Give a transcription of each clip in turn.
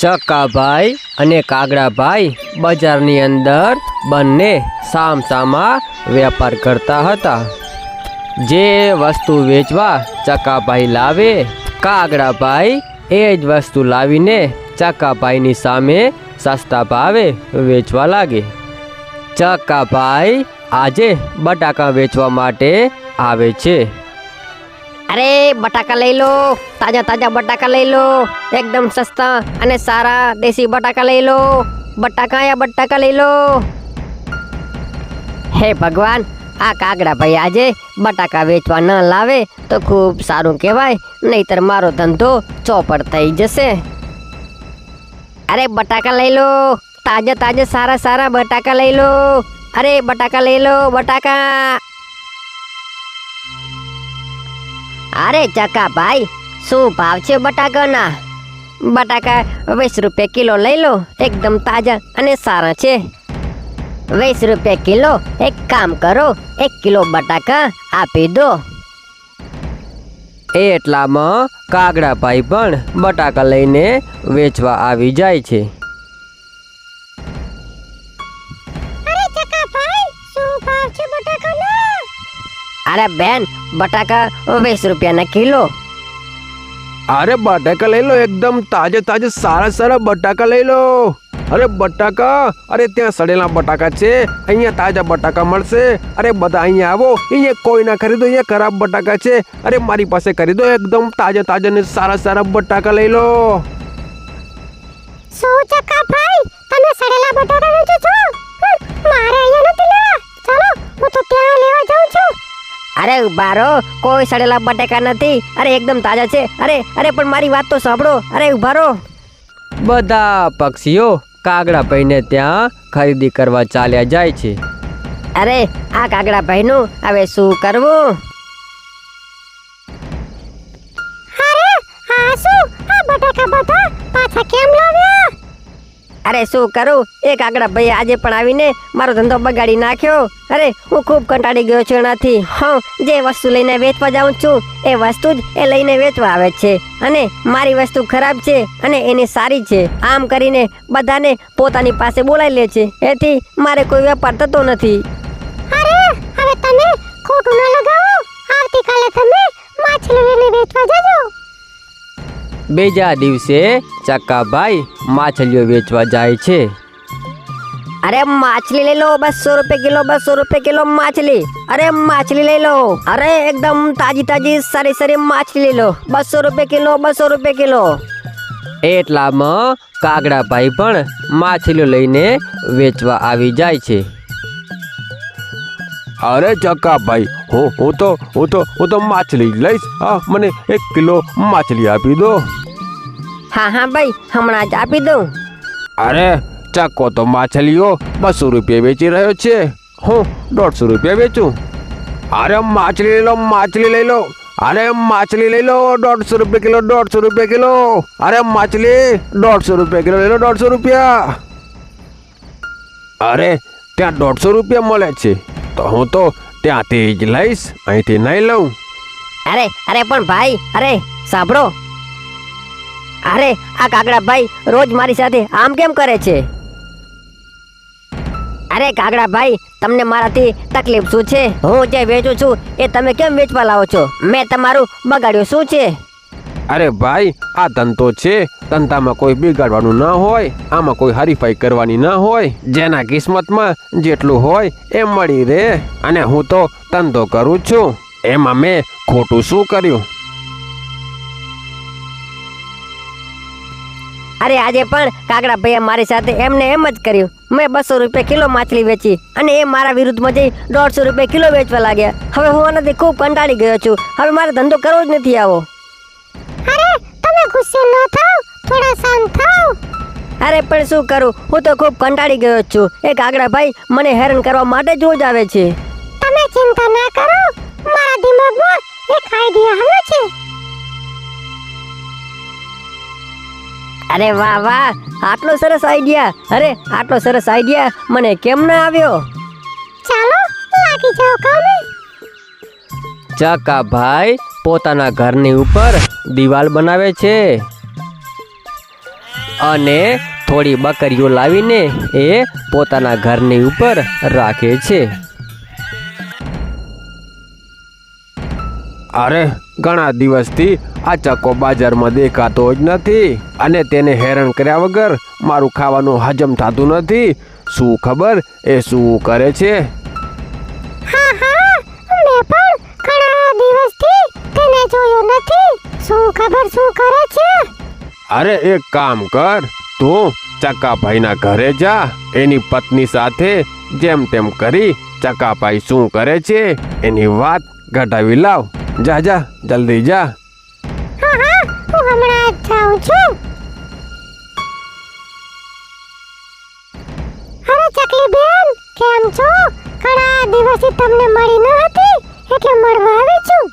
ચક્કાભાઈ અને કાગડાભાઈ બજારની અંદર બંને સામસામા વેપાર કરતા હતા. જે વસ્તુ વેચવા ચકાભાઈ લાવે, કાગડાભાઈ એ જ વસ્તુ લાવીને ચકાભાઈની સામે સસ્તા ભાવે વેચવા લાગે. ચકાભાઈ આજે બટાકા વેચવા માટે આવે છે. અરે, બટાકા લઈ લો. તાજા તાજા બટાકા લઈ લો. એકદમ સસ્તા અને સારા દેશી બટાકા લઈ લો. બટાકા યા બટાકા લઈ લો. હે ભગવાન, આ કાગડા ભાઈ આજે બટાકા વેચવા ન લાવે તો ખૂબ સારું કહેવાય, નહીતર મારો ધંધો ચોપડ થઈ જશે. અરે, બટાકા લઈ લો. તાજા તાજા સારા સારા બટાકા લઈ લો. અરે, બટાકા લઈ લો, બટાકા. અરે ચકા ભાઈ, શું ભાવ છે બટાકાના? બટાકા વીસ રૂપિયા કિલો લઈ લો, એકદમ તાજા અને સારા છે. વીસ રૂપિયા કિલો, એક કામ કરો, એક કિલો બટાકા આપી દો. એટલામાં કાગડાભાઈ પણ બટાકા લઈને વેચવા આવી જાય છે. અરે બેન બટાકા વીસ રૂપિયાના કિલો. અરે બટાકા લઈ લો એકદમ તાજે તાજે સારા સારા બટાકા લઈ લો. અરે બટાકા અરે ત્યાં સડેલા બટાકા છે અહીંયા તાજા બટાકા મળશે. અરે બધા અહીંયા આવો અહીંયા કોઈ ના ખરીદો અહીંયા ખરાબ બટાકા છે. અરે મારી પાસે ખરીદો એકદમ તાજા તાજા ને સારા સારા બટાકા લઈ લો. શું ચકા ભાઈ? તમે સડેલા બટાકા અરે ઉભારો કોઈ સડેલા બટેકા નથી. અરે એકદમ તાજા છે. અરે અરે પણ મારી વાત તો સાંભળો. અરે ઉભારો બધા પક્ષીઓ કાગડા ભાઈને ત્યાં ખરીદી કરવા ચાલ્યા જાય છે. અરે આ કાગડા ભાઈનું હવે શું કરવું? અરે આ શું? આ બટેકા બધા પાછા કેમ લાવ્યા? અરે શું કરું? એ કાગડા ભાઈ આજે પણ આવીને મારો ધંધો બગાડી નાખ્યો. અરે, હું ખૂબ કંટાળી ગયો છું એનાથી. હા, જે વસ્તુ લઈને વેચવા જાઉં છું, એ વસ્તુ જ એ લઈને વેચવા આવે છે. અને મારી વસ્તુ ખરાબ છે અને એની સારી છે. આમ કરીને બધાને પોતાની પાસે બોલાવી લે છે. એથી મારે કોઈ વેપાર થતો નથી. અરે, હવે તમે ખોટું ન લગાવો. આવતીકાલે તમે માછલી વેચવા જજો. બીજા દિવસે ચક્કાભાઈ માછલીઓ વેચવા જાય છે. અરે માછલી લઈ લો બસો રૂપિયા કિલો બસો રૂપિયા કિલો માછલી. અરે માછલી લઈ લો. અરે એકદમ તાજી તાજી સારી સારી માછલી લઈ લો. બસો રૂપિયા કિલો બસો રૂપિયા કિલો. એટલામાં કાગડાભાઈ પણ માછલીઓ લઈને વેચવા આવી જાય છે. અરે ચક્કાભાઈ હું હું તો હું તો હું તો માછલી લઈશ. હા મને એક કિલો માછલી આપી દો. હા હા ભાઈ હમણાં જ આપી દઉં. અરે ચક્કો તો માછલીઓ બસો રૂપિયા વેચી રહ્યો છે. હું દોઢસો રૂપિયા વેચું. અરે માછલી લઈ લો માછલી લઈ લો. અરે માછલી લઈ લો દોઢસો રૂપિયા કિલો દોઢસો રૂપિયા કિલો. અરે માછલી દોઢસો રૂપિયા કિલો લઈ લો દોઢસો રૂપિયા. અરે ત્યાં દોઢસો રૂપિયા મળે છે. તો હું તો ત્યાંથી જ લઈશ અહીંથી નહીં લઉં. અરે અરે પણ ભાઈ અરે સાંભળો. અરે, આ કાગડા ભાઈ રોજ મારી સાથે આમ કેમ કરે છે? અરે કાગડા ભાઈ તમને મારાથી તકલીફ શું છે? હું જે વેચું છું, એ તમે કેમ વેચવા લાવો છો? મેં તમારું બગાડ્યું શું છે? અરે ભાઈ, આ ધંધો છે. ધંધામાં કોઈ બિગાડવાનું ન હોય, આમાં કોઈ હરીફાઈ કરવાની ન હોય. જેના કિસ્મતમાં જેટલું હોય, એ મળી રહે. અને હું તો ધંધો કરું છું. એમાં મેં ખોટું શું કર્યું? અરે આજે પણ કાગડા ભાઈએ મારી સાથે એમને એમ જ કર્યું. મેં બસો રૂપિયા કિલો માછલી વેચી અને એ મારા વિરુદ્ધમાં જઈ દોઢસો રૂપિયા કિલો વેચવા લાગ્યા. હવે હું આનાથી ખૂબ કંટાળી ગયો છું. હવે મારે ધંધો કરવો જ નથી આવો. અરે તમે ગુસ્સે ન થાઓ થોડા શાંત થાઓ અરે પણ શું કરું? હું તો ખૂબ કંટાળી ગયો છું. એ કાગડા ભાઈ મને હેરાન કરવા માટે જ રોજ આવે છે. તમે ચિંતા ના કરો. મારા દિમાગમાં એક આઈડિયા આવ્યો છે. અરે વાહ વાહ આટલો સરસ આઈડિયા અરે આટલો સરસ આઈડિયા મને કેમ ના આવ્યો? ચાલો લાગી જાઓ કામે. ચક્કાભાઈ પોતાના ઘરની ઉપર દિવાલ બનાવે છે. અને થોડી બકરીઓ લાવીને એ પોતાના ઘરની ઉપર રાખે છે. અરે ઘણા દિવસથી આ ચક્કો બજારમાં દેખાતો જ નથી અને તેને હેરાન કર્યા વગર મારું ખાવાનું હજમ થતું નથી. શું ખબર એ શું કરે છે? અરે એક કામ કર તું ચકાભાઈના ઘરે જા. એની પત્ની સાથે જેમ તેમ કરી ચકાભાઈ શું કરે છે એની વાત ઘટાવી લાવ. જા જા, જલ્દી, જા. હા હા હું હમણાં જ જાઉં છું અરે ચકલી બેન, કેમ છો? ઘણા દિવસથી તમને મળી ન હતી, એટલે મળવા આવી છું.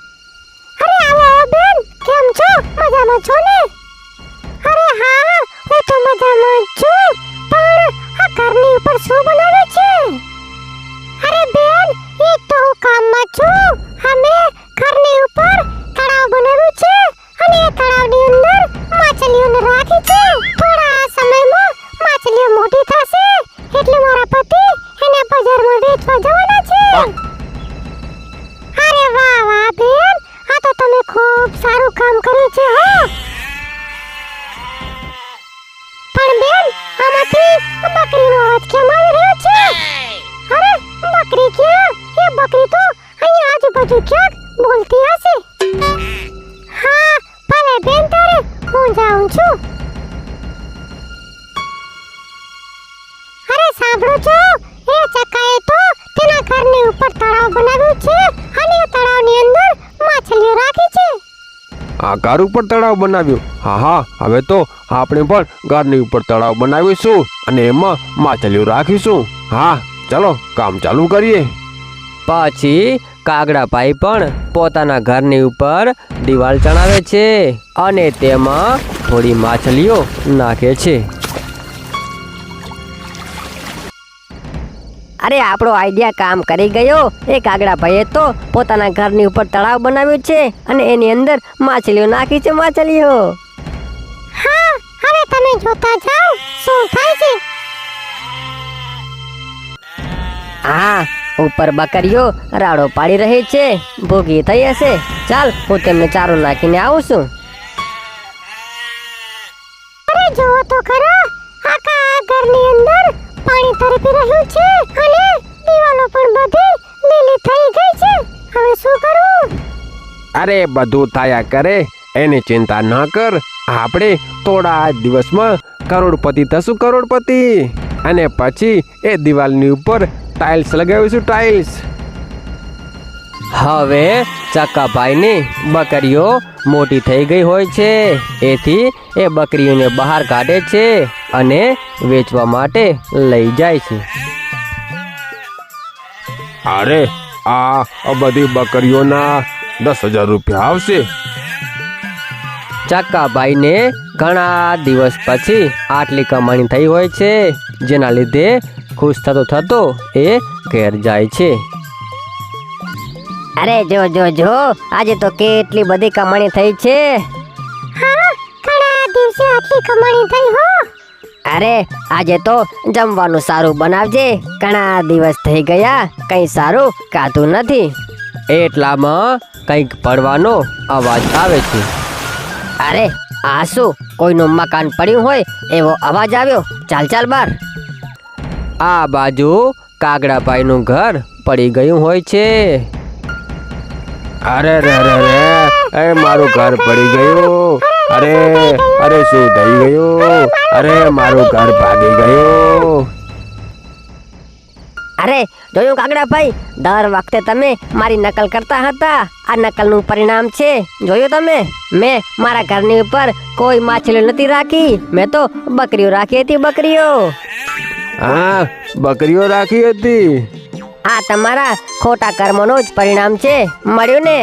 અરે આવો આવો બેન, કેમ છો? મજામાં છો ને? અરે હા, હું તો મજામાં છું, પણ આ ઘરની ઉપર શું બનાવ્યું તમે ખૂબ સારું કામ કર્યું છે, હો? પણ બેન, આમાંથી બકરીનો અવાજ કેમ આવી રહ્યો છે? અરે, બકરી ક્યાં? એ બકરી તો અહીંયા આજુબાજુ ક્યાંક બોલતી હશે. ઘર ઉપર તળાવ બનાવ્યું. હા હા, હવે તો આપણે પણ ઘરની ઉપર તળાવ બનાવીશું અને એમાં માછલીઓ રાખીશું. હા, ચાલો, કામ ચાલુ કરીએ. પછી કાગડાભાઈ પણ પોતાના ઘરની ઉપર દિવાલ ચણાવે છે અને તેમાં થોડી માછલીઓ નાખે છે. અરે આપણો આઈડિયા કામ કરી ગયો. એ કાગડા ભાઈએ તો પોતાના ઘરની ઉપર તળાવ બનાવ્યું છે અને એની અંદર માછલીઓ નાખી છે માછલીઓ. હા હવે તમે જોતા જાઓ શું થાય છે? હા ઉપર બકરીઓ રાડો પાડી રહી છે. ભોગી થઈ હશે. ચાલ હું તેમને ચારો નાખીને આવું છું. અરે તો ખરા આખા ઘરની અંદર પાણી તરફી રહ્યું છે અને દીવાલો પણ બધી લીલી થઈ ગઈ છે. હવે શું કરવું? અરે બધું થયા કરે. એની ચિંતા ન કર. આપણે થોડા દિવસમાં કરોડપતિ થશું કરોડપતિ. અને પછી એ દિવાલની ઉપર ટાઇલ્સ લગાવીશું ટાઇલ્સ હવે ચક્કાભાઈની બકરીઓ મોટી થઈ ગઈ હોય છે. એથી એ બકરીઓને બહાર કાઢે છે. અને વેચવા માટે લઈ જાય છે. અરે આ બધી બકરીઓના દસ હજાર રૂપિયા આવશે. ચાકાભાઈને ઘણા દિવસ પછી આટલી કમાણી થઈ હોય છે જેના લીધે ખુશ થતો થતો એ ઘેર જાય છે. અરે જો જો જો આજે તો કેટલી બધી કમાણી થઈ છે. હા ઘણા દિવસે આટલી કમાણી થઈ હો અરે આજે તો જમવાનું સારું બનાવજે. ઘણા દિવસ થઈ ગયા કઈ સારું કાતું નથી. એટલામાં કંઈક પડવાનો અવાજ આવે છે. અરે આ શું? કોઈનું મકાન પડ્યું હોય એવો અવાજ આવ્યો? ચાલ ચાલ બાર. આ બાજુ કાગડાભાઈનું ઘર પડી ગયું હોય છે. અરે રે રે રે એ મારું ઘર પડી ગયું. અરે અરે શું થઈ ગયું? અરે મારું ઘર ભાગી ગયું. અરે જોયું કાગડાભાઈ? દર વખતે તમે મારી નકલ કરતા હતા. આ નકલનું પરિણામ છે. જોયું તમે? મેં મારા ઘરની ઉપર કોઈ માછલીઓ નથી રાખી. મેં તો બકરીઓ રાખી હતી બકરીઓ. હા બકરીઓ રાખી હતી. આ તમારા ખોટા કર્મોનું જ પરિણામ છે. મળ્યું ને?